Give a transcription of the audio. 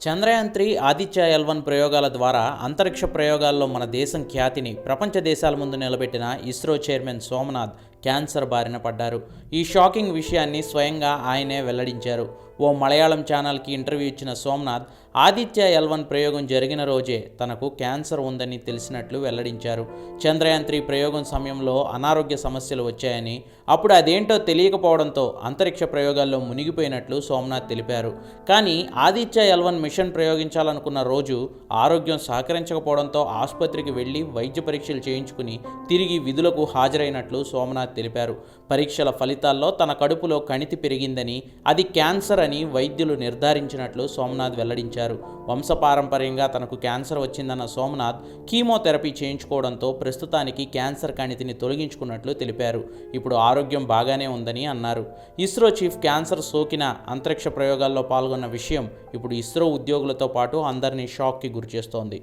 Chandrayaan three Aditya L1 ప్రయోగాల ద్వారా అంతరిక్ష ప్రయోగాల్లో మన దేశం ఖ్యాతిని ప్రపంచ దేశాల ముందు నిలబెట్టిన ఇస్రో చైర్మన్ సోమనాథ్ క్యాన్సర్ బారిన పడ్డారు. ఈ షాకింగ్ విషయాన్ని స్వయంగా ఆయనే వెల్లడించారు. ఓ మలయాళం ఛానల్కి ఇంటర్వ్యూ ఇచ్చిన సోమనాథ్ ఆదిత్య ఎల్వన్ ప్రయోగం జరిగిన రోజే తనకు క్యాన్సర్ ఉందని తెలిసినట్లు వెల్లడించారు. చంద్రయాన్ త్రీ ప్రయోగం సమయంలో అనారోగ్య సమస్యలు వచ్చాయని అప్పుడు అదేంటో తెలియకపోవడంతో అంతరిక్ష ప్రయోగాల్లో మునిగిపోయినట్లు సోమనాథ్ తెలిపారు. కానీ ఆదిత్య ఎల్వన్ మిషన్ ప్రయోగించాలనుకున్న రోజు ఆరోగ్యం సహకరించకపోవడంతో ఆసుపత్రికి వెళ్ళి వైద్య పరీక్షలు చేయించుకుని తిరిగి విధులకు హాజరైనట్లు సోమనాథ్ తెలిపారు. పరీక్షల ఫలితాల్లో తన కడుపులో కణితి పెరిగిందని అది క్యాన్సర్ అని వైద్యులు నిర్ధారించినట్లు సోమనాథ్ వెల్లడించారు. వంశపారంపర్యంగా తనకు క్యాన్సర్ వచ్చిందన్న సోమనాథ్ కీమోథెరపీ చేయించుకోవడంతో ప్రస్తుతానికి క్యాన్సర్ కణితిని తొలగించుకున్నట్లు తెలిపారు. ఇప్పుడు ఆరోగ్యం బాగానే ఉందని అన్నారు. ఇస్రో చీఫ్ క్యాన్సర్ సోకిన అంతరిక్ష ప్రయోగాల్లో పాల్గొన్న విషయం ఇప్పుడు ఇస్రో ఉద్యోగులతో పాటు అందరినీ షాక్కి గురిచేస్తోంది.